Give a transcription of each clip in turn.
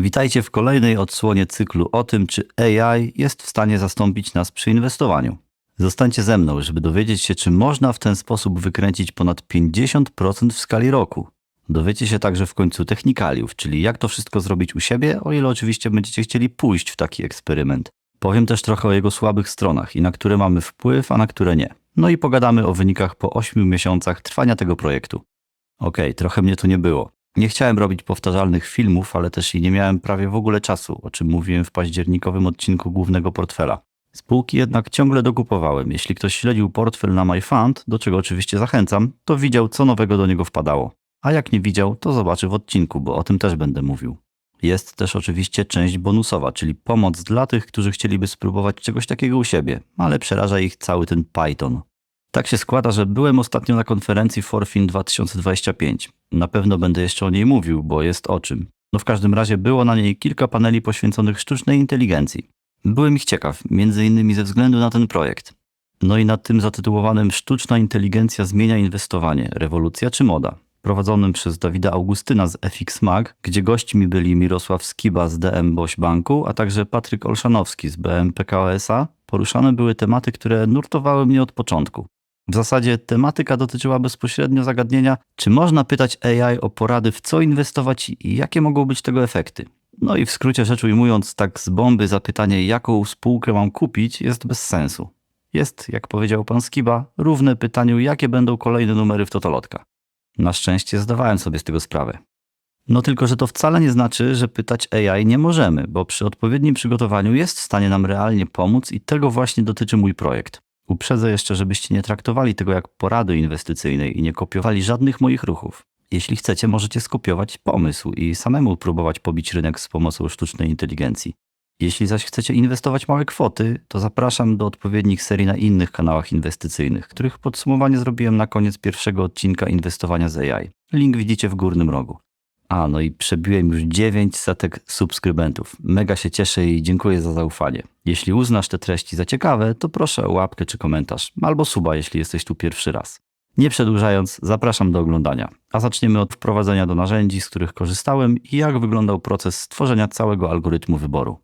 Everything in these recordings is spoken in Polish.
Witajcie w kolejnej odsłonie cyklu o tym, czy AI jest w stanie zastąpić nas przy inwestowaniu. Zostańcie ze mną, żeby dowiedzieć się, czy można w ten sposób wykręcić ponad 50% w skali roku. Dowiecie się także w końcu technikaliów, czyli jak to wszystko zrobić u siebie, o ile oczywiście będziecie chcieli pójść w taki eksperyment. Powiem też trochę o jego słabych stronach i na które mamy wpływ, a na które nie. No i pogadamy o wynikach po 8 miesiącach trwania tego projektu. Okej, trochę mnie tu nie było. Nie chciałem robić powtarzalnych filmów, ale też i nie miałem prawie w ogóle czasu, o czym mówiłem w październikowym odcinku głównego portfela. Spółki jednak ciągle dokupowałem. Jeśli ktoś śledził portfel na MyFund, do czego oczywiście zachęcam, to widział, co nowego do niego wpadało. A jak nie widział, to zobaczy w odcinku, bo o tym też będę mówił. Jest też oczywiście część bonusowa, czyli pomoc dla tych, którzy chcieliby spróbować czegoś takiego u siebie, ale przeraża ich cały ten Python. Tak się składa, że byłem ostatnio na konferencji Forfin 2025. Na pewno będę jeszcze o niej mówił, bo jest o czym. No w każdym razie było na niej kilka paneli poświęconych sztucznej inteligencji. Byłem ich ciekaw, między innymi ze względu na ten projekt. No i nad tym zatytułowanym Sztuczna inteligencja zmienia inwestowanie, rewolucja czy moda? prowadzonym przez Dawida Augustyna z FX Mag, gdzie gośćmi byli Mirosław Skiba z DM Boś Banku, a także Patryk Olszanowski z BMPK SA, poruszane były tematy, które nurtowały mnie od początku. W zasadzie tematyka dotyczyła bezpośrednio zagadnienia, czy można pytać AI o porady w co inwestować i jakie mogą być tego efekty. No i w skrócie rzecz ujmując, tak z bomby zapytanie, jaką spółkę mam kupić, jest bez sensu. Jest, jak powiedział pan Skiba, równe pytaniu, jakie będą kolejne numery w Totolotka. Na szczęście zdawałem sobie z tego sprawę. No tylko, że to wcale nie znaczy, że pytać AI nie możemy, bo przy odpowiednim przygotowaniu jest w stanie nam realnie pomóc i tego właśnie dotyczy mój projekt. Uprzedzę jeszcze, żebyście nie traktowali tego jak porady inwestycyjnej i nie kopiowali żadnych moich ruchów. Jeśli chcecie, możecie skopiować pomysł i samemu próbować pobić rynek z pomocą sztucznej inteligencji. Jeśli zaś chcecie inwestować małe kwoty, to zapraszam do odpowiednich serii na innych kanałach inwestycyjnych, których podsumowanie zrobiłem na koniec pierwszego odcinka inwestowania z AI. Link widzicie w górnym rogu. A, no i przebiłem już 9 setek subskrybentów. Mega się cieszę i dziękuję za zaufanie. Jeśli uznasz te treści za ciekawe, to proszę o łapkę czy komentarz, albo suba, jeśli jesteś tu pierwszy raz. Nie przedłużając, zapraszam do oglądania. A zaczniemy od wprowadzenia do narzędzi, z których korzystałem i jak wyglądał proces stworzenia całego algorytmu wyboru.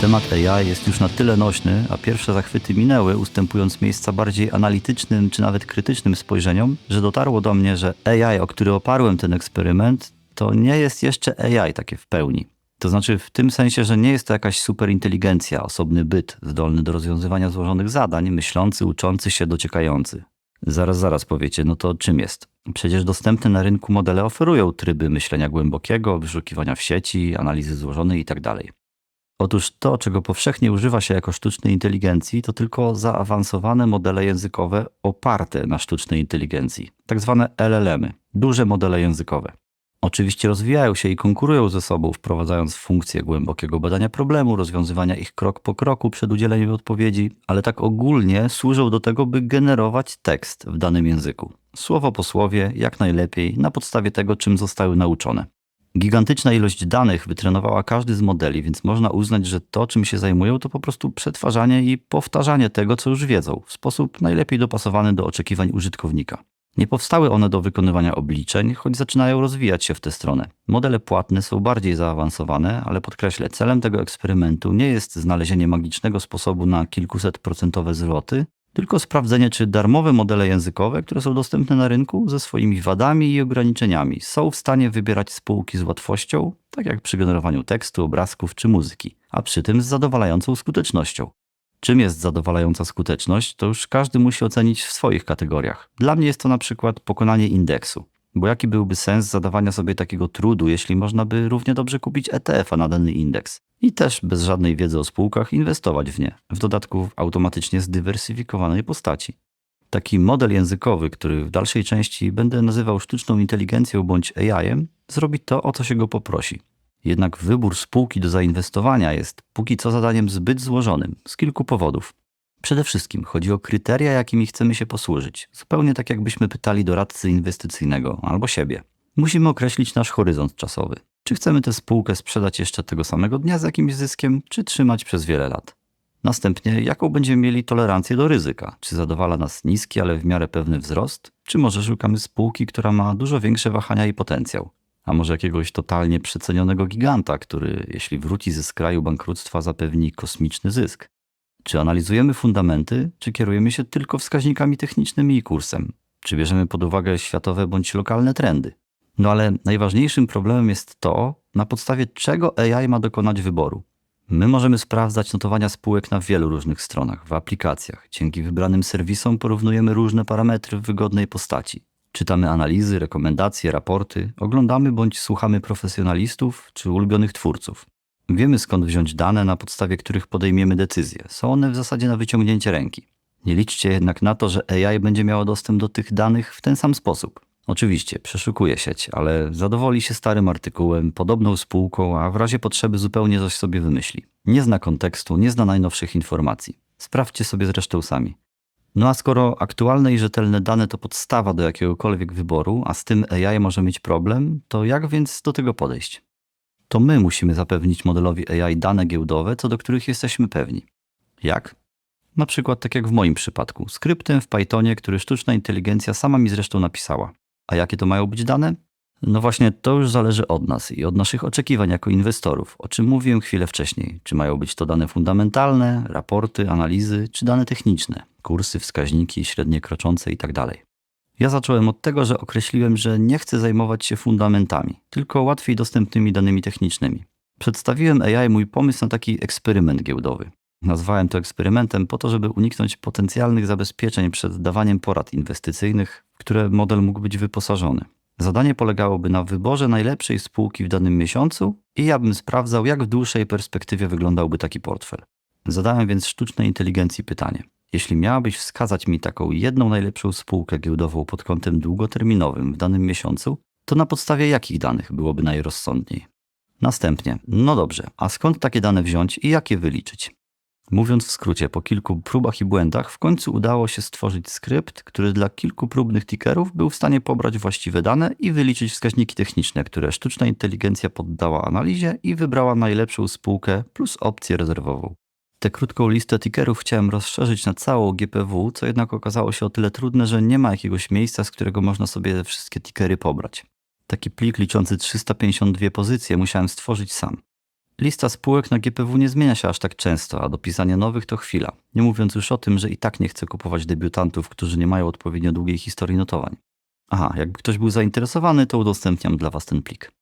Temat AI jest już na tyle nośny, a pierwsze zachwyty minęły, ustępując miejsca bardziej analitycznym czy nawet krytycznym spojrzeniom, że dotarło do mnie, że AI, o który oparłem ten eksperyment, to nie jest jeszcze AI takie w pełni. To znaczy w tym sensie, że nie jest to jakaś superinteligencja, osobny byt, zdolny do rozwiązywania złożonych zadań, myślący, uczący się, dociekający. Zaraz, zaraz powiecie, no to czym jest? Przecież dostępne na rynku modele oferują tryby myślenia głębokiego, wyszukiwania w sieci, analizy złożonej itd. Otóż to, czego powszechnie używa się jako sztucznej inteligencji, to tylko zaawansowane modele językowe oparte na sztucznej inteligencji, tak zwane LLM-y, duże modele językowe. Oczywiście rozwijają się i konkurują ze sobą, wprowadzając funkcję głębokiego badania problemu, rozwiązywania ich krok po kroku przed udzieleniem odpowiedzi, ale tak ogólnie służą do tego, by generować tekst w danym języku. Słowo po słowie, jak najlepiej, na podstawie tego, czym zostały nauczone. Gigantyczna ilość danych wytrenowała każdy z modeli, więc można uznać, że to, czym się zajmują, to po prostu przetwarzanie i powtarzanie tego, co już wiedzą, w sposób najlepiej dopasowany do oczekiwań użytkownika. Nie powstały one do wykonywania obliczeń, choć zaczynają rozwijać się w tę stronę. Modele płatne są bardziej zaawansowane, ale podkreślę, celem tego eksperymentu nie jest znalezienie magicznego sposobu na kilkuset procentowe zwroty, tylko sprawdzenie, czy darmowe modele językowe, które są dostępne na rynku ze swoimi wadami i ograniczeniami, są w stanie wybierać spółki z łatwością, tak jak przy generowaniu tekstu, obrazków czy muzyki, a przy tym z zadowalającą skutecznością. Czym jest zadowalająca skuteczność, to już każdy musi ocenić w swoich kategoriach. Dla mnie jest to na przykład pokonanie indeksu. Bo jaki byłby sens zadawania sobie takiego trudu, jeśli można by równie dobrze kupić ETF-a na dany indeks i też bez żadnej wiedzy o spółkach inwestować w nie, w dodatku w automatycznie zdywersyfikowanej postaci. Taki model językowy, który w dalszej części będę nazywał sztuczną inteligencją bądź AI-em, zrobi to, o co się go poprosi. Jednak wybór spółki do zainwestowania jest póki co zadaniem zbyt złożonym z kilku powodów. Przede wszystkim chodzi o kryteria, jakimi chcemy się posłużyć, zupełnie tak jakbyśmy pytali doradcy inwestycyjnego albo siebie. Musimy określić nasz horyzont czasowy. Czy chcemy tę spółkę sprzedać jeszcze tego samego dnia z jakimś zyskiem, czy trzymać przez wiele lat? Następnie, jaką będziemy mieli tolerancję do ryzyka? Czy zadowala nas niski, ale w miarę pewny wzrost? Czy może szukamy spółki, która ma dużo większe wahania i potencjał? A może jakiegoś totalnie przecenionego giganta, który, jeśli wróci ze skraju bankructwa, zapewni kosmiczny zysk? Czy analizujemy fundamenty, czy kierujemy się tylko wskaźnikami technicznymi i kursem? Czy bierzemy pod uwagę światowe bądź lokalne trendy? No ale najważniejszym problemem jest to, na podstawie czego AI ma dokonać wyboru. My możemy sprawdzać notowania spółek na wielu różnych stronach, w aplikacjach. Dzięki wybranym serwisom porównujemy różne parametry w wygodnej postaci. Czytamy analizy, rekomendacje, raporty, oglądamy bądź słuchamy profesjonalistów czy ulubionych twórców. Wiemy skąd wziąć dane, na podstawie których podejmiemy decyzje. Są one w zasadzie na wyciągnięcie ręki. Nie liczcie jednak na to, że AI będzie miało dostęp do tych danych w ten sam sposób. Oczywiście, przeszukuje sieć, ale zadowoli się starym artykułem, podobną spółką, a w razie potrzeby zupełnie coś sobie wymyśli. Nie zna kontekstu, nie zna najnowszych informacji. Sprawdźcie sobie zresztą sami. No a skoro aktualne i rzetelne dane to podstawa do jakiegokolwiek wyboru, a z tym AI może mieć problem, to jak więc do tego podejść? To my musimy zapewnić modelowi AI dane giełdowe, co do których jesteśmy pewni. Jak? Na przykład tak jak w moim przypadku, skryptem w Pythonie, który sztuczna inteligencja sama mi zresztą napisała. A jakie to mają być dane? No właśnie, to już zależy od nas i od naszych oczekiwań jako inwestorów, o czym mówiłem chwilę wcześniej. Czy mają być to dane fundamentalne, raporty, analizy, czy dane techniczne, kursy, wskaźniki, średnie kroczące itd. Ja zacząłem od tego, że określiłem, że nie chcę zajmować się fundamentami, tylko łatwiej dostępnymi danymi technicznymi. Przedstawiłem AI mój pomysł na taki eksperyment giełdowy. Nazwałem to eksperymentem po to, żeby uniknąć potencjalnych zabezpieczeń przed dawaniem porad inwestycyjnych, w które model mógł być wyposażony. Zadanie polegałoby na wyborze najlepszej spółki w danym miesiącu i ja bym sprawdzał, jak w dłuższej perspektywie wyglądałby taki portfel. Zadałem więc sztucznej inteligencji pytanie. Jeśli miałabyś wskazać mi taką jedną najlepszą spółkę giełdową pod kątem długoterminowym w danym miesiącu, to na podstawie jakich danych byłoby najrozsądniej? Następnie, no dobrze, a skąd takie dane wziąć i jak je wyliczyć? Mówiąc w skrócie, po kilku próbach i błędach, w końcu udało się stworzyć skrypt, który dla kilku próbnych tickerów był w stanie pobrać właściwe dane i wyliczyć wskaźniki techniczne, które sztuczna inteligencja poddała analizie i wybrała najlepszą spółkę plus opcję rezerwową. Tę krótką listę tickerów chciałem rozszerzyć na całą GPW, co jednak okazało się o tyle trudne, że nie ma jakiegoś miejsca, z którego można sobie wszystkie tickery pobrać. Taki plik liczący 352 pozycje musiałem stworzyć sam. Lista spółek na GPW nie zmienia się aż tak często, a dopisanie nowych to chwila. Nie mówiąc już o tym, że i tak nie chcę kupować debiutantów, którzy nie mają odpowiednio długiej historii notowań. Aha, jakby ktoś był zainteresowany, to udostępniam dla Was ten plik.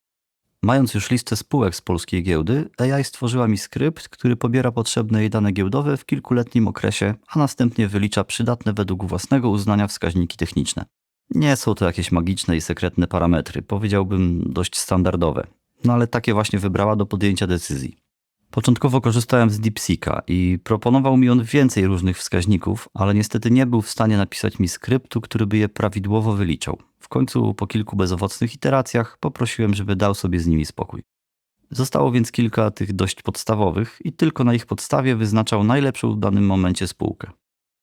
Mając już listę spółek z polskiej giełdy, AI stworzyła mi skrypt, który pobiera potrzebne jej dane giełdowe w kilkuletnim okresie, a następnie wylicza przydatne według własnego uznania wskaźniki techniczne. Nie są to jakieś magiczne i sekretne parametry, powiedziałbym dość standardowe no ale takie właśnie wybrała do podjęcia decyzji. Początkowo korzystałem z DeepSeeka i proponował mi on więcej różnych wskaźników, ale niestety nie był w stanie napisać mi skryptu, który by je prawidłowo wyliczał. W końcu po kilku bezowocnych iteracjach poprosiłem, żeby dał sobie z nimi spokój. Zostało więc kilka tych dość podstawowych i tylko na ich podstawie wyznaczał najlepszą w danym momencie spółkę.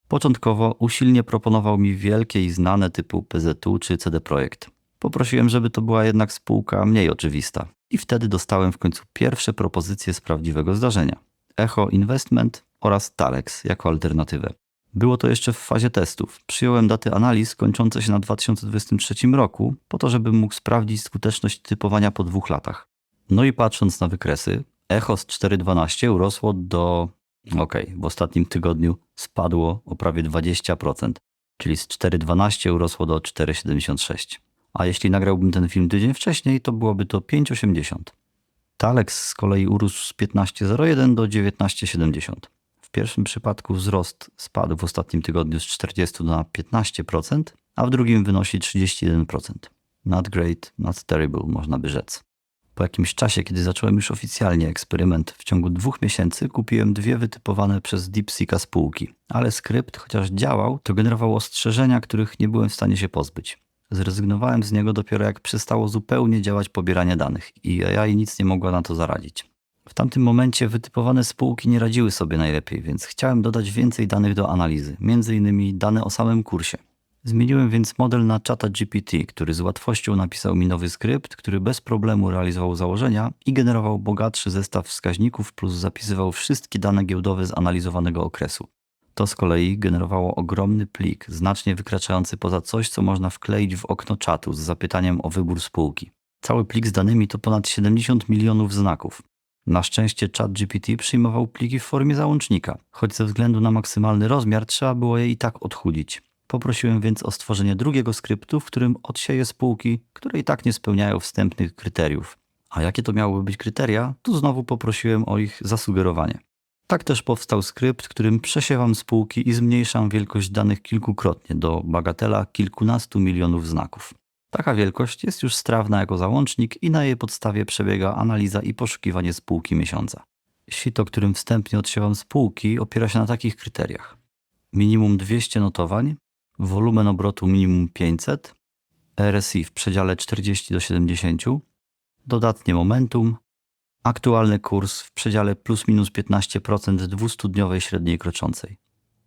Początkowo usilnie proponował mi wielkie i znane typu PZU czy CD Projekt. Poprosiłem, żeby to była jednak spółka mniej oczywista, i wtedy dostałem w końcu pierwsze propozycje z prawdziwego zdarzenia. Echo Investment oraz Talex jako alternatywę. Było to jeszcze w fazie testów. Przyjąłem daty analiz kończące się na 2023 roku, po to, żebym mógł sprawdzić skuteczność typowania po dwóch latach. No i patrząc na wykresy, Echo z 4,12 urosło do. ok, w ostatnim tygodniu spadło o prawie 20%, czyli z 4,12 urosło do 4,76 a jeśli nagrałbym ten film tydzień wcześniej, to byłoby to 5,80. Talex z kolei urósł z 15,01 do 19,70. Pierwszym przypadku wzrost spadł w ostatnim tygodniu z 40 na 15%, a w drugim wynosi 31%. Not great, not terrible, można by rzec. Po jakimś czasie, kiedy zacząłem już oficjalnie eksperyment, w ciągu dwóch miesięcy kupiłem dwie wytypowane przez DeepSeeka spółki, ale skrypt, chociaż działał, to generował ostrzeżenia, których nie byłem w stanie się pozbyć. Zrezygnowałem z niego dopiero jak przestało zupełnie działać pobieranie danych i AI nic nie mogła na to zaradzić. W tamtym momencie wytypowane spółki nie radziły sobie najlepiej, więc chciałem dodać więcej danych do analizy, m.in. dane o samym kursie. Zmieniłem więc model na czata GPT, który z łatwością napisał mi nowy skrypt, który bez problemu realizował założenia i generował bogatszy zestaw wskaźników plus zapisywał wszystkie dane giełdowe z analizowanego okresu. To z kolei generowało ogromny plik, znacznie wykraczający poza coś, co można wkleić w okno czatu z zapytaniem o wybór spółki. Cały plik z danymi to ponad 70 milionów znaków. Na szczęście ChatGPT przyjmował pliki w formie załącznika, choć ze względu na maksymalny rozmiar trzeba było je i tak odchudzić. Poprosiłem więc o stworzenie drugiego skryptu, w którym odsieję spółki, które i tak nie spełniają wstępnych kryteriów. A jakie to miałyby być kryteria, tu znowu poprosiłem o ich zasugerowanie. Tak też powstał skrypt, którym przesiewam spółki i zmniejszam wielkość danych kilkukrotnie do bagatela kilkunastu milionów znaków. Taka wielkość jest już strawna jako załącznik i na jej podstawie przebiega analiza i poszukiwanie spółki miesiąca. Sito, którym wstępnie odsiewam spółki, opiera się na takich kryteriach. Minimum 200 notowań, wolumen obrotu minimum 500, RSI w przedziale 40 do 70, dodatnie momentum, aktualny kurs w przedziale plus minus 15% dwustudniowej średniej kroczącej.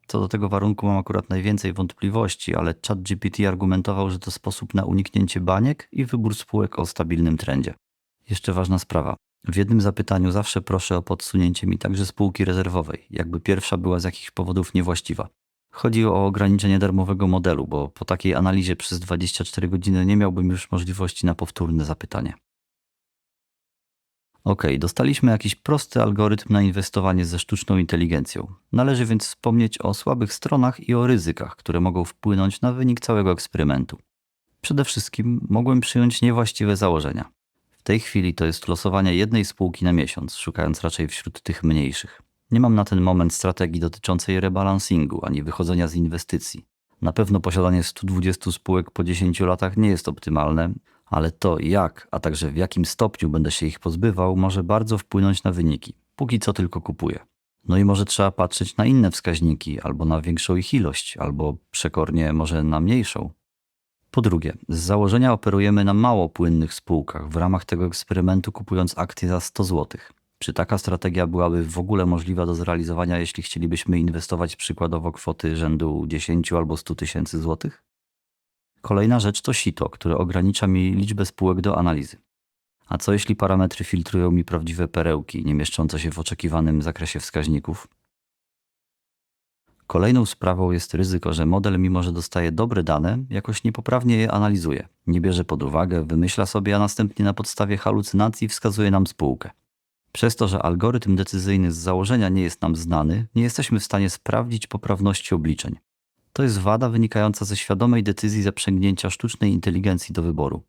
Co do tego warunku mam akurat najwięcej wątpliwości, ale ChatGPT argumentował, że to sposób na uniknięcie baniek i wybór spółek o stabilnym trendzie. Jeszcze ważna sprawa. W jednym zapytaniu zawsze proszę o podsunięcie mi także spółki rezerwowej, jakby pierwsza była z jakichś powodów niewłaściwa. Chodzi o ograniczenie darmowego modelu, bo po takiej analizie przez 24 godziny nie miałbym już możliwości na powtórne zapytanie. Ok, dostaliśmy jakiś prosty algorytm na inwestowanie ze sztuczną inteligencją. Należy więc wspomnieć o słabych stronach i o ryzykach, które mogą wpłynąć na wynik całego eksperymentu. Przede wszystkim mogłem przyjąć niewłaściwe założenia. W tej chwili to jest losowanie jednej spółki na miesiąc, szukając raczej wśród tych mniejszych. Nie mam na ten moment strategii dotyczącej rebalansingu ani wychodzenia z inwestycji. Na pewno posiadanie 120 spółek po 10 latach nie jest optymalne, ale to jak, a także w jakim stopniu będę się ich pozbywał, może bardzo wpłynąć na wyniki. Póki co tylko kupuję. No i może trzeba patrzeć na inne wskaźniki, albo na większą ich ilość, albo przekornie może na mniejszą. Po drugie, z założenia operujemy na mało płynnych spółkach, w ramach tego eksperymentu kupując akcje za 100 zł. Czy taka strategia byłaby w ogóle możliwa do zrealizowania, jeśli chcielibyśmy inwestować przykładowo kwoty rzędu 10 albo 100 tysięcy złotych? Kolejna rzecz to sito, które ogranicza mi liczbę spółek do analizy. A co jeśli parametry filtrują mi prawdziwe perełki, nie mieszczące się w oczekiwanym zakresie wskaźników? Kolejną sprawą jest ryzyko, że model, mimo że dostaje dobre dane, jakoś niepoprawnie je analizuje, nie bierze pod uwagę, wymyśla sobie, a następnie na podstawie halucynacji wskazuje nam spółkę. Przez to, że algorytm decyzyjny z założenia nie jest nam znany, nie jesteśmy w stanie sprawdzić poprawności obliczeń. To jest wada wynikająca ze świadomej decyzji zaprzęgnięcia sztucznej inteligencji do wyboru.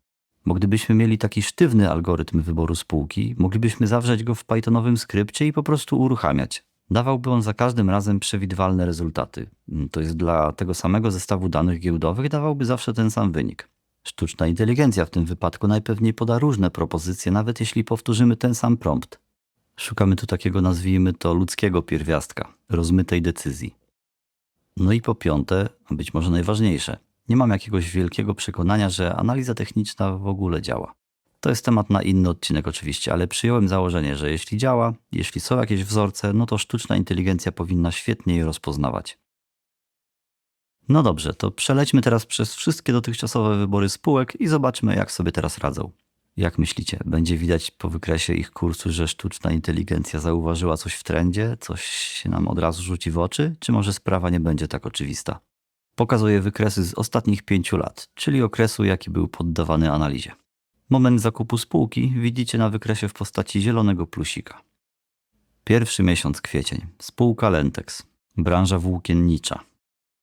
Bo gdybyśmy mieli taki sztywny algorytm wyboru spółki, moglibyśmy zawrzeć go w Pythonowym skrypcie i po prostu uruchamiać. Dawałby on za każdym razem przewidywalne rezultaty. To jest dla tego samego zestawu danych giełdowych dawałby zawsze ten sam wynik. Sztuczna inteligencja w tym wypadku najpewniej poda różne propozycje, nawet jeśli powtórzymy ten sam prompt. Szukamy tu takiego, nazwijmy to, ludzkiego pierwiastka, rozmytej decyzji. No i po piąte, być może najważniejsze, nie mam jakiegoś wielkiego przekonania, że analiza techniczna w ogóle działa. To jest temat na inny odcinek oczywiście, ale przyjąłem założenie, że jeśli działa, jeśli są jakieś wzorce, no to sztuczna inteligencja powinna świetnie je rozpoznawać. No dobrze, to przelećmy teraz przez wszystkie dotychczasowe wybory spółek i zobaczmy, jak sobie teraz radzą. Jak myślicie, będzie widać po wykresie ich kursu, że sztuczna inteligencja zauważyła coś w trendzie, coś się nam od razu rzuci w oczy, czy może sprawa nie będzie tak oczywista? Pokazuję wykresy z ostatnich pięciu lat, czyli okresu, jaki był poddawany analizie. Moment zakupu spółki widzicie na wykresie w postaci zielonego plusika. Pierwszy miesiąc kwiecień. Spółka Lentex. Branża włókiennicza.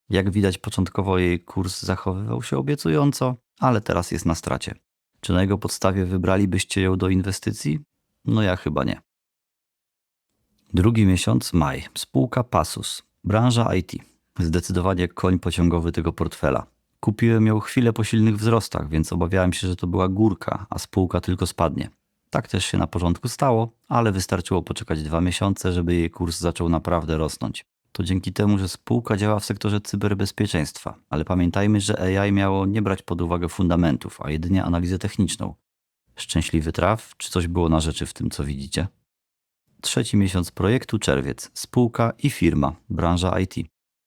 Jak widać, początkowo jej kurs zachowywał się obiecująco, ale teraz jest na stracie. Czy na jego podstawie wybralibyście ją do inwestycji? No ja chyba nie. Drugi miesiąc, maj. Spółka Pasus. Branża IT. Zdecydowanie koń pociągowy tego portfela. Kupiłem ją chwilę po silnych wzrostach, więc obawiałem się, że to była górka, a spółka tylko spadnie. Tak też się na porządku stało, ale wystarczyło poczekać dwa miesiące, żeby jej kurs zaczął naprawdę rosnąć. To dzięki temu, że spółka działa w sektorze cyberbezpieczeństwa, ale pamiętajmy, że AI miało nie brać pod uwagę fundamentów, a jedynie analizę techniczną. Szczęśliwy traf, czy coś było na rzeczy w tym, co widzicie? Trzeci miesiąc projektu czerwiec, spółka i firma, branża IT.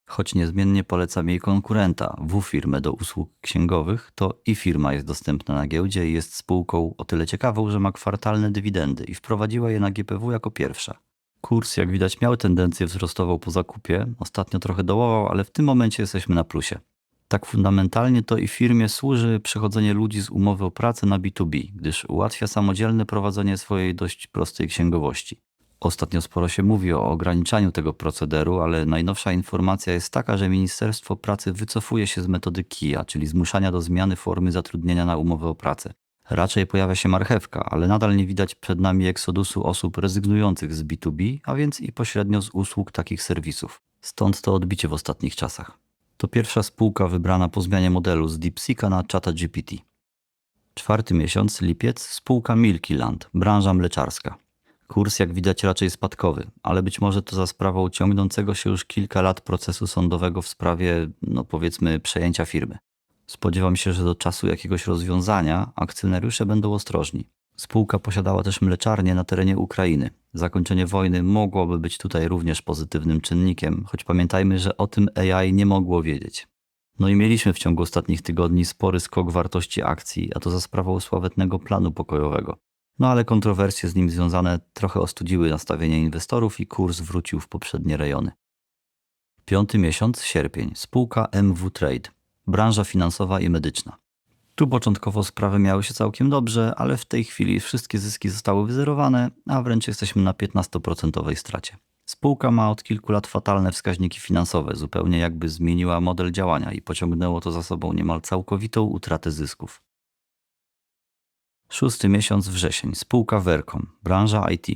Choć niezmiennie polecam jej konkurenta, W-firmę do usług księgowych, to i firma jest dostępna na giełdzie i jest spółką o tyle ciekawą, że ma kwartalne dywidendy i wprowadziła je na GPW jako pierwsza. Kurs, jak widać, miał tendencję wzrostową po zakupie, ostatnio trochę dołował, ale w tym momencie jesteśmy na plusie. Tak fundamentalnie to i firmie służy przechodzenie ludzi z umowy o pracę na B2B, gdyż ułatwia samodzielne prowadzenie swojej dość prostej księgowości. Ostatnio sporo się mówi o ograniczaniu tego procederu, ale najnowsza informacja jest taka, że Ministerstwo Pracy wycofuje się z metody KIA, czyli zmuszania do zmiany formy zatrudnienia na umowę o pracę. Raczej pojawia się marchewka, ale nadal nie widać przed nami eksodusu osób rezygnujących z B2B, a więc i pośrednio z usług takich serwisów. Stąd to odbicie w ostatnich czasach. To pierwsza spółka wybrana po zmianie modelu z DeepSeeka na ChatGPT. Czwarty miesiąc, lipiec, spółka Milky Land, branża mleczarska. Kurs, jak widać, raczej spadkowy, ale być może to za sprawą ciągnącego się już kilka lat procesu sądowego w sprawie, no powiedzmy, przejęcia firmy. Spodziewam się, że do czasu jakiegoś rozwiązania akcjonariusze będą ostrożni. Spółka posiadała też mleczarnię na terenie Ukrainy. Zakończenie wojny mogłoby być tutaj również pozytywnym czynnikiem, choć pamiętajmy, że o tym AI nie mogło wiedzieć. No i mieliśmy w ciągu ostatnich tygodni spory skok wartości akcji, a to za sprawą sławetnego planu pokojowego. No ale kontrowersje z nim związane trochę ostudziły nastawienie inwestorów i kurs wrócił w poprzednie rejony. Piąty miesiąc, sierpień, spółka MW Trade, branża finansowa i medyczna. Tu początkowo sprawy miały się całkiem dobrze, ale w tej chwili wszystkie zyski zostały wyzerowane, a wręcz jesteśmy na 15% stracie. Spółka ma od kilku lat fatalne wskaźniki finansowe, zupełnie jakby zmieniła model działania i pociągnęło to za sobą niemal całkowitą utratę zysków. Szósty miesiąc wrzesień. Spółka Vercom, branża IT.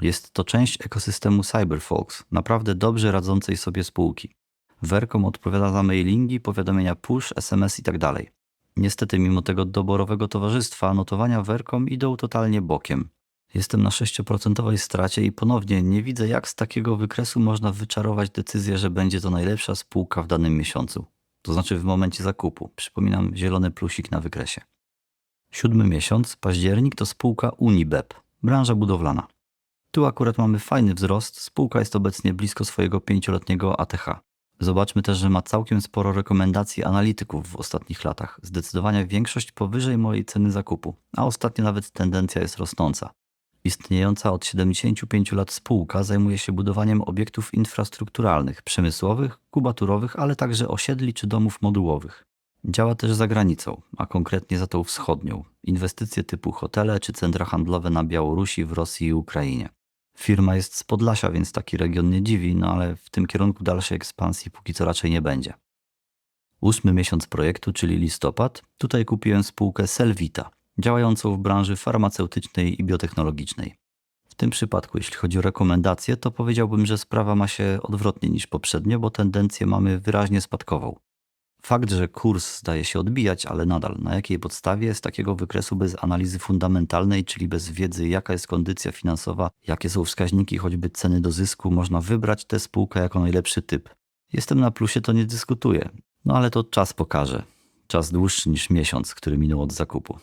Jest to część ekosystemu CyberFox, naprawdę dobrze radzącej sobie spółki. Vercom odpowiada za mailingi, powiadomienia push, SMS itd. Tak Niestety, mimo tego doborowego towarzystwa, notowania Vercom idą totalnie bokiem. Jestem na 6% stracie i ponownie nie widzę, jak z takiego wykresu można wyczarować decyzję, że będzie to najlepsza spółka w danym miesiącu. To znaczy w momencie zakupu. Przypominam zielony plusik na wykresie. Siódmy miesiąc, październik, to spółka Unibep, branża budowlana. Tu akurat mamy fajny wzrost, spółka jest obecnie blisko swojego pięcioletniego ATH. Zobaczmy też, że ma całkiem sporo rekomendacji analityków w ostatnich latach, zdecydowanie większość powyżej mojej ceny zakupu, a ostatnio nawet tendencja jest rosnąca. Istniejąca od 75 lat spółka zajmuje się budowaniem obiektów infrastrukturalnych, przemysłowych, kubaturowych, ale także osiedli czy domów modułowych. Działa też za granicą, a konkretnie za tą wschodnią. Inwestycje typu hotele czy centra handlowe na Białorusi, w Rosji i Ukrainie. Firma jest z Podlasia, więc taki region nie dziwi, no ale w tym kierunku dalszej ekspansji póki co raczej nie będzie. Ósmy miesiąc projektu, czyli listopad, tutaj kupiłem spółkę Selvita, działającą w branży farmaceutycznej i biotechnologicznej. W tym przypadku, jeśli chodzi o rekomendacje, to powiedziałbym, że sprawa ma się odwrotnie niż poprzednio, bo tendencję mamy wyraźnie spadkową. Fakt, że kurs zdaje się odbijać, ale nadal na jakiej podstawie z takiego wykresu bez analizy fundamentalnej, czyli bez wiedzy, jaka jest kondycja finansowa, jakie są wskaźniki, choćby ceny do zysku, można wybrać tę spółkę jako najlepszy typ. Jestem na plusie, to nie dyskutuję. No ale to czas pokaże. Czas dłuższy niż miesiąc, który minął od zakupu.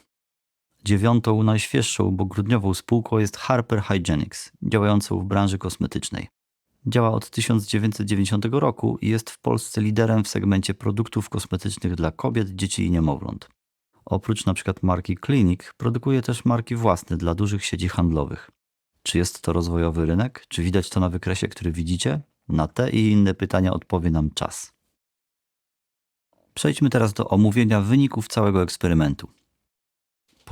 Dziewiątą, najświeższą, bo grudniową spółką jest Harper Hygienics, działającą w branży kosmetycznej. Działa od 1990 roku i jest w Polsce liderem w segmencie produktów kosmetycznych dla kobiet, dzieci i niemowląt. Oprócz np. marki Clinic, produkuje też marki własne dla dużych sieci handlowych. Czy jest to rozwojowy rynek? Czy widać to na wykresie, który widzicie? Na te i inne pytania odpowie nam czas. Przejdźmy teraz do omówienia wyników całego eksperymentu.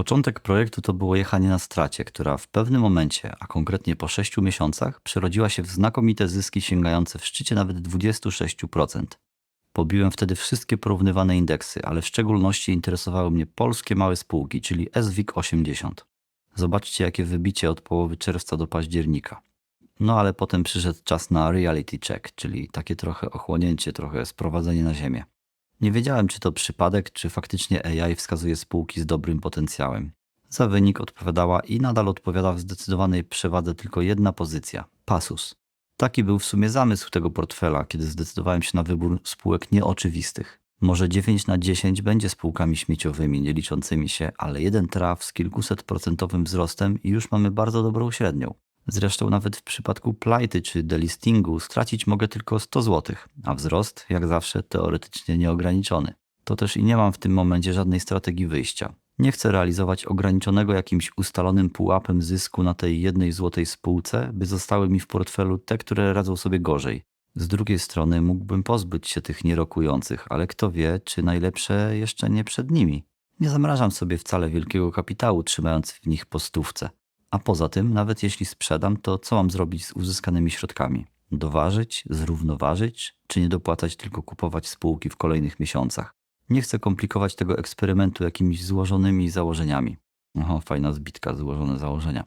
Początek projektu to było jechanie na stracie, która w pewnym momencie, a konkretnie po 6 miesiącach, przerodziła się w znakomite zyski sięgające w szczycie nawet 26%. Pobiłem wtedy wszystkie porównywane indeksy, ale w szczególności interesowały mnie polskie małe spółki, czyli SWIG 80. Zobaczcie, jakie wybicie od połowy czerwca do października. No ale potem przyszedł czas na reality check, czyli takie trochę ochłonięcie, trochę sprowadzenie na ziemię. Nie wiedziałem, czy to przypadek, czy faktycznie AI wskazuje spółki z dobrym potencjałem. Za wynik odpowiadała i nadal odpowiada w zdecydowanej przewadze tylko jedna pozycja Pasus. Taki był w sumie zamysł tego portfela, kiedy zdecydowałem się na wybór spółek nieoczywistych. Może 9 na 10 będzie spółkami śmieciowymi, nie liczącymi się, ale jeden traf z kilkuset procentowym wzrostem i już mamy bardzo dobrą średnią. Zresztą nawet w przypadku plajty czy delistingu stracić mogę tylko 100 zł, a wzrost, jak zawsze, teoretycznie nieograniczony. To też i nie mam w tym momencie żadnej strategii wyjścia. Nie chcę realizować ograniczonego jakimś ustalonym pułapem zysku na tej jednej złotej spółce, by zostały mi w portfelu te, które radzą sobie gorzej. Z drugiej strony mógłbym pozbyć się tych nierokujących, ale kto wie, czy najlepsze jeszcze nie przed nimi. Nie zamrażam sobie wcale wielkiego kapitału, trzymając w nich po stówce. A poza tym, nawet jeśli sprzedam, to co mam zrobić z uzyskanymi środkami? Doważyć, zrównoważyć, czy nie dopłacać, tylko kupować spółki w kolejnych miesiącach? Nie chcę komplikować tego eksperymentu jakimiś złożonymi założeniami. Oho, fajna zbitka, złożone założenia.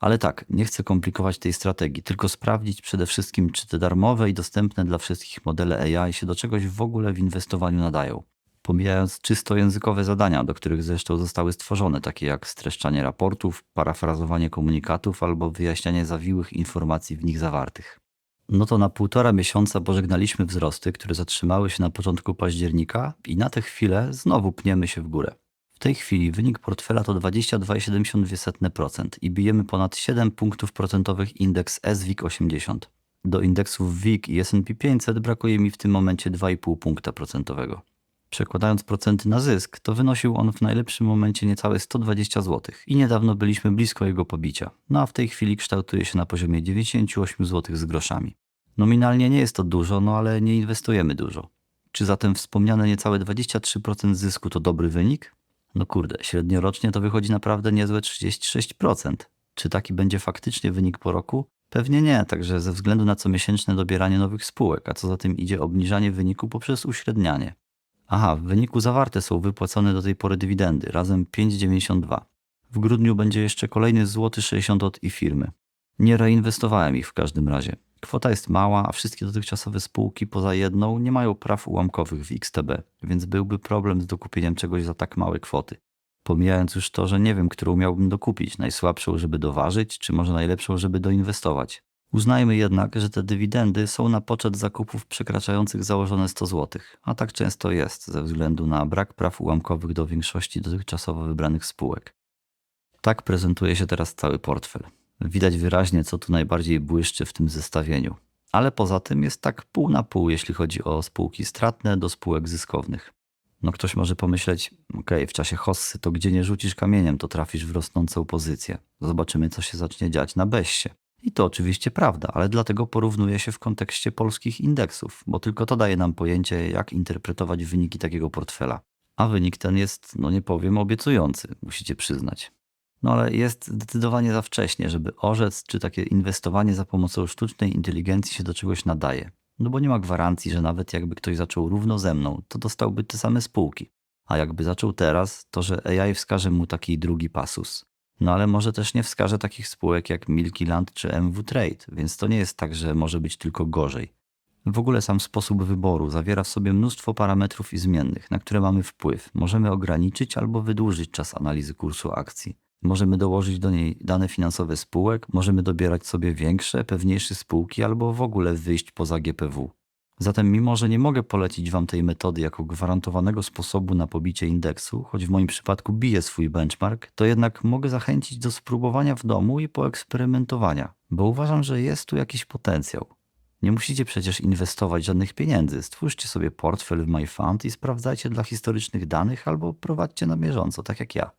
Ale tak, nie chcę komplikować tej strategii, tylko sprawdzić przede wszystkim, czy te darmowe i dostępne dla wszystkich modele AI się do czegoś w ogóle w inwestowaniu nadają. Pomijając czysto językowe zadania, do których zresztą zostały stworzone, takie jak streszczanie raportów, parafrazowanie komunikatów albo wyjaśnianie zawiłych informacji w nich zawartych. No to na półtora miesiąca pożegnaliśmy wzrosty, które zatrzymały się na początku października i na tę chwilę znowu pniemy się w górę. W tej chwili wynik portfela to 22,72% i bijemy ponad 7 punktów procentowych indeks SWIG 80. Do indeksów WIG i S&P 500 brakuje mi w tym momencie 2,5 punkta procentowego. Przekładając procenty na zysk, to wynosił on w najlepszym momencie niecałe 120 zł i niedawno byliśmy blisko jego pobicia. No a w tej chwili kształtuje się na poziomie 98 zł z groszami. Nominalnie nie jest to dużo, no ale nie inwestujemy dużo. Czy zatem wspomniane niecałe 23% zysku to dobry wynik? No kurde, średniorocznie to wychodzi naprawdę niezłe 36%. Czy taki będzie faktycznie wynik po roku? Pewnie nie, także ze względu na comiesięczne dobieranie nowych spółek, a co za tym idzie obniżanie wyniku poprzez uśrednianie. Aha, w wyniku zawarte są wypłacone do tej pory dywidendy, razem 5,92. W grudniu będzie jeszcze kolejny złoty 60 od i firmy. Nie reinwestowałem ich w każdym razie. Kwota jest mała, a wszystkie dotychczasowe spółki poza jedną nie mają praw ułamkowych w XTB, więc byłby problem z dokupieniem czegoś za tak małe kwoty. Pomijając już to, że nie wiem, którą miałbym dokupić, najsłabszą, żeby doważyć, czy może najlepszą, żeby doinwestować. Uznajmy jednak, że te dywidendy są na poczet zakupów przekraczających założone 100 zł, a tak często jest ze względu na brak praw ułamkowych do większości dotychczasowo wybranych spółek. Tak prezentuje się teraz cały portfel. Widać wyraźnie, co tu najbardziej błyszczy w tym zestawieniu. Ale poza tym jest tak pół na pół, jeśli chodzi o spółki stratne do spółek zyskownych. No ktoś może pomyśleć, ok, w czasie hossy to gdzie nie rzucisz kamieniem, to trafisz w rosnącą pozycję. Zobaczymy, co się zacznie dziać na Bessie. I to oczywiście prawda, ale dlatego porównuje się w kontekście polskich indeksów, bo tylko to daje nam pojęcie, jak interpretować wyniki takiego portfela. A wynik ten jest, no nie powiem, obiecujący, musicie przyznać. No ale jest zdecydowanie za wcześnie, żeby orzec, czy takie inwestowanie za pomocą sztucznej inteligencji się do czegoś nadaje. No bo nie ma gwarancji, że nawet jakby ktoś zaczął równo ze mną, to dostałby te same spółki. A jakby zaczął teraz, to że AI wskaże mu taki drugi pasus. No ale może też nie wskaże takich spółek jak Milky Land czy MW Trade, więc to nie jest tak, że może być tylko gorzej. W ogóle sam sposób wyboru zawiera w sobie mnóstwo parametrów i zmiennych, na które mamy wpływ. Możemy ograniczyć albo wydłużyć czas analizy kursu akcji. Możemy dołożyć do niej dane finansowe spółek, możemy dobierać sobie większe, pewniejsze spółki albo w ogóle wyjść poza GPW. Zatem, mimo że nie mogę polecić Wam tej metody jako gwarantowanego sposobu na pobicie indeksu, choć w moim przypadku bije swój benchmark, to jednak mogę zachęcić do spróbowania w domu i poeksperymentowania, bo uważam, że jest tu jakiś potencjał. Nie musicie przecież inwestować żadnych pieniędzy. Stwórzcie sobie portfel w MyFund i sprawdzajcie dla historycznych danych albo prowadźcie na bieżąco, tak jak ja.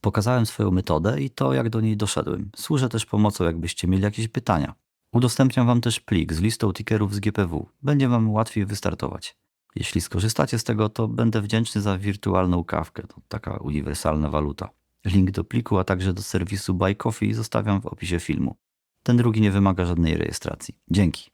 Pokazałem swoją metodę i to, jak do niej doszedłem. Służę też pomocą, jakbyście mieli jakieś pytania. Udostępniam Wam też plik z listą tickerów z GPW. Będzie Wam łatwiej wystartować. Jeśli skorzystacie z tego, to będę wdzięczny za wirtualną kawkę. To taka uniwersalna waluta. Link do pliku, a także do serwisu Buy Coffee zostawiam w opisie filmu. Ten drugi nie wymaga żadnej rejestracji. Dzięki.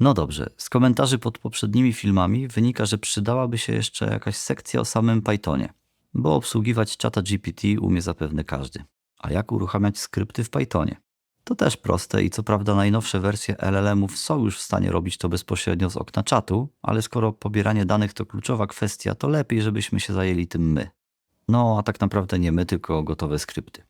No dobrze, z komentarzy pod poprzednimi filmami wynika, że przydałaby się jeszcze jakaś sekcja o samym Pythonie, bo obsługiwać czata GPT umie zapewne każdy. A jak uruchamiać skrypty w Pythonie? To też proste i co prawda najnowsze wersje LLM-ów są już w stanie robić to bezpośrednio z okna czatu, ale skoro pobieranie danych to kluczowa kwestia, to lepiej, żebyśmy się zajęli tym my. No, a tak naprawdę nie my, tylko gotowe skrypty.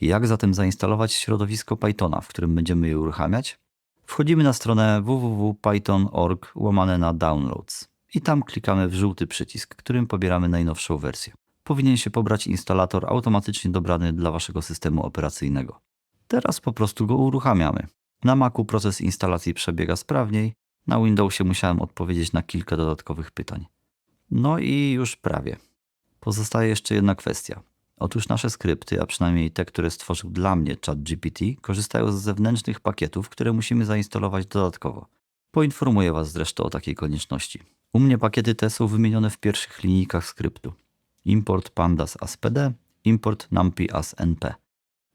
Jak zatem zainstalować środowisko Pythona, w którym będziemy je uruchamiać? Wchodzimy na stronę www.python.org łamane na downloads i tam klikamy w żółty przycisk, którym pobieramy najnowszą wersję. Powinien się pobrać instalator automatycznie dobrany dla waszego systemu operacyjnego. Teraz po prostu go uruchamiamy. Na Macu proces instalacji przebiega sprawniej, na Windowsie musiałem odpowiedzieć na kilka dodatkowych pytań. No i już prawie. Pozostaje jeszcze jedna kwestia. Otóż nasze skrypty, a przynajmniej te, które stworzył dla mnie ChatGPT, korzystają z zewnętrznych pakietów, które musimy zainstalować dodatkowo. Poinformuję Was zresztą o takiej konieczności. U mnie pakiety te są wymienione w pierwszych linijkach skryptu. Import pandas as pd, import numpy as np.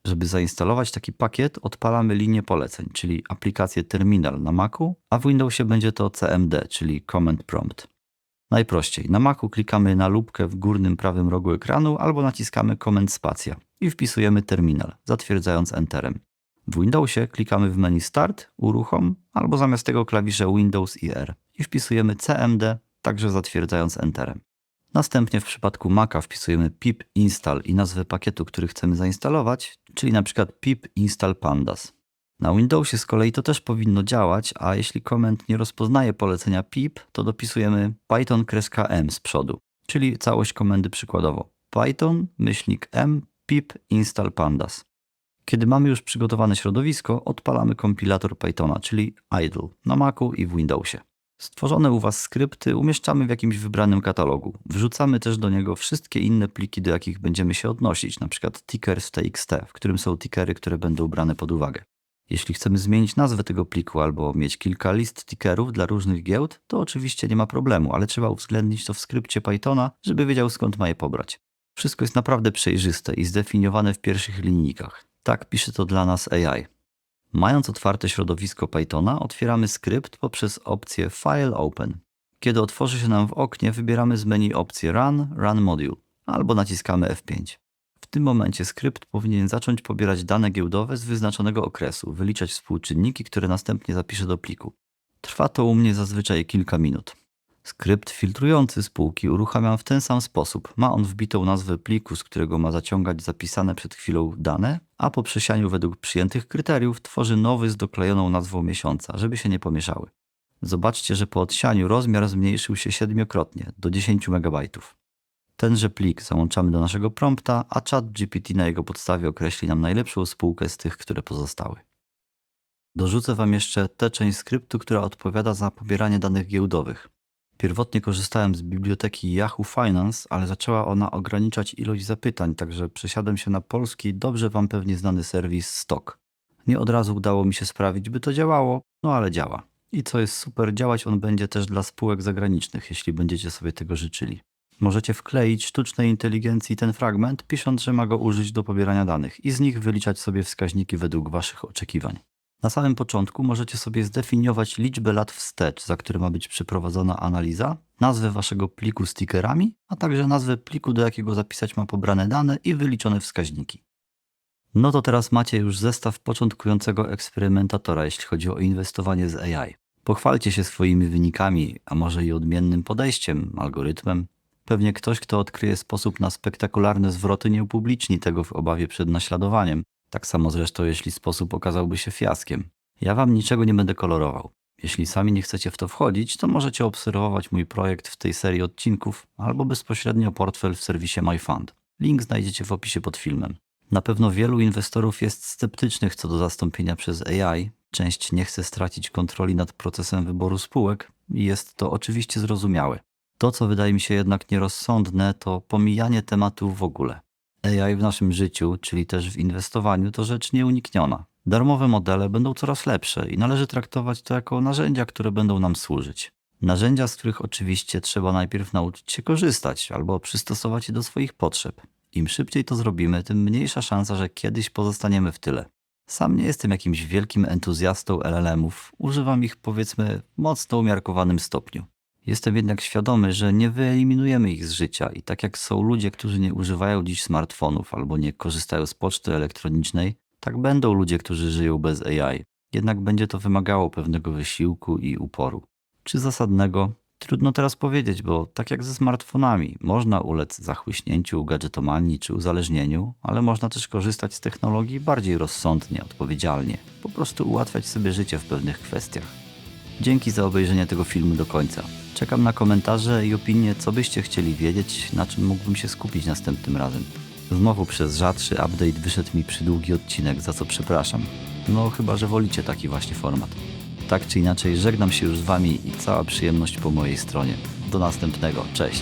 Żeby zainstalować taki pakiet, odpalamy linię poleceń, czyli aplikację Terminal na Macu, a w Windowsie będzie to CMD, czyli Command Prompt. Najprościej, na Macu klikamy na lubkę w górnym prawym rogu ekranu albo naciskamy Command Spacja i wpisujemy terminal, zatwierdzając Enterem. W Windowsie klikamy w menu Start, Uruchom albo zamiast tego klawisze Windows i R i wpisujemy CMD, także zatwierdzając Enterem. Następnie w przypadku Maca wpisujemy pip install i nazwę pakietu, który chcemy zainstalować, czyli na przykład pip install pandas. Na Windowsie z kolei to też powinno działać, a jeśli komend nie rozpoznaje polecenia pip, to dopisujemy python-m z przodu, czyli całość komendy przykładowo python myślnik m pip install pandas. Kiedy mamy już przygotowane środowisko, odpalamy kompilator Pythona, czyli idle na Macu i w Windowsie. Stworzone u Was skrypty umieszczamy w jakimś wybranym katalogu. Wrzucamy też do niego wszystkie inne pliki, do jakich będziemy się odnosić, np. tickers.txt, w którym są tickery, które będą brane pod uwagę. Jeśli chcemy zmienić nazwę tego pliku albo mieć kilka list tickerów dla różnych giełd, to oczywiście nie ma problemu, ale trzeba uwzględnić to w skrypcie Pythona, żeby wiedział skąd ma je pobrać. Wszystko jest naprawdę przejrzyste i zdefiniowane w pierwszych linijkach. Tak pisze to dla nas AI. Mając otwarte środowisko Pythona, otwieramy skrypt poprzez opcję File Open. Kiedy otworzy się nam w oknie, wybieramy z menu opcję Run, Run Module albo naciskamy F5. W tym momencie skrypt powinien zacząć pobierać dane giełdowe z wyznaczonego okresu, wyliczać współczynniki, które następnie zapisze do pliku. Trwa to u mnie zazwyczaj kilka minut. Skrypt filtrujący spółki uruchamiam w ten sam sposób. Ma on wbitą nazwę pliku, z którego ma zaciągać zapisane przed chwilą dane, a po przesianiu według przyjętych kryteriów tworzy nowy z doklejoną nazwą miesiąca, żeby się nie pomieszały. Zobaczcie, że po odsianiu rozmiar zmniejszył się siedmiokrotnie do 10 MB. Tenże plik załączamy do naszego prompta, a chat GPT na jego podstawie określi nam najlepszą spółkę z tych, które pozostały. Dorzucę Wam jeszcze tę część skryptu, która odpowiada za pobieranie danych giełdowych. Pierwotnie korzystałem z biblioteki Yahoo Finance, ale zaczęła ona ograniczać ilość zapytań, także przesiadłem się na polski, dobrze Wam pewnie znany serwis Stock. Nie od razu udało mi się sprawić, by to działało, no ale działa. I co jest super, działać on będzie też dla spółek zagranicznych, jeśli będziecie sobie tego życzyli. Możecie wkleić sztucznej inteligencji ten fragment, pisząc, że ma go użyć do pobierania danych i z nich wyliczać sobie wskaźniki według Waszych oczekiwań. Na samym początku możecie sobie zdefiniować liczbę lat wstecz, za które ma być przeprowadzona analiza, nazwę waszego pliku z a także nazwę pliku, do jakiego zapisać ma pobrane dane i wyliczone wskaźniki. No to teraz macie już zestaw początkującego eksperymentatora, jeśli chodzi o inwestowanie z AI. Pochwalcie się swoimi wynikami, a może i odmiennym podejściem, algorytmem. Pewnie ktoś, kto odkryje sposób na spektakularne zwroty, nie upubliczni tego w obawie przed naśladowaniem. Tak samo zresztą, jeśli sposób okazałby się fiaskiem. Ja wam niczego nie będę kolorował. Jeśli sami nie chcecie w to wchodzić, to możecie obserwować mój projekt w tej serii odcinków albo bezpośrednio portfel w serwisie MyFund. Link znajdziecie w opisie pod filmem. Na pewno wielu inwestorów jest sceptycznych co do zastąpienia przez AI. Część nie chce stracić kontroli nad procesem wyboru spółek i jest to oczywiście zrozumiałe. To, co wydaje mi się jednak nierozsądne, to pomijanie tematu w ogóle. AI w naszym życiu, czyli też w inwestowaniu, to rzecz nieunikniona. Darmowe modele będą coraz lepsze i należy traktować to jako narzędzia, które będą nam służyć. Narzędzia, z których oczywiście trzeba najpierw nauczyć się korzystać albo przystosować je do swoich potrzeb. Im szybciej to zrobimy, tym mniejsza szansa, że kiedyś pozostaniemy w tyle. Sam nie jestem jakimś wielkim entuzjastą LLM-ów, używam ich powiedzmy mocno umiarkowanym stopniu. Jestem jednak świadomy, że nie wyeliminujemy ich z życia i tak jak są ludzie, którzy nie używają dziś smartfonów albo nie korzystają z poczty elektronicznej, tak będą ludzie, którzy żyją bez AI. Jednak będzie to wymagało pewnego wysiłku i uporu. Czy zasadnego? Trudno teraz powiedzieć, bo tak jak ze smartfonami, można ulec zachłyśnięciu, gadżetomanii czy uzależnieniu, ale można też korzystać z technologii bardziej rozsądnie, odpowiedzialnie, po prostu ułatwiać sobie życie w pewnych kwestiach. Dzięki za obejrzenie tego filmu do końca. Czekam na komentarze i opinie, co byście chcieli wiedzieć, na czym mógłbym się skupić następnym razem. Znowu przez rzadszy update wyszedł mi przydługi odcinek, za co przepraszam. No chyba, że wolicie taki właśnie format. Tak czy inaczej, żegnam się już z Wami i cała przyjemność po mojej stronie. Do następnego, cześć.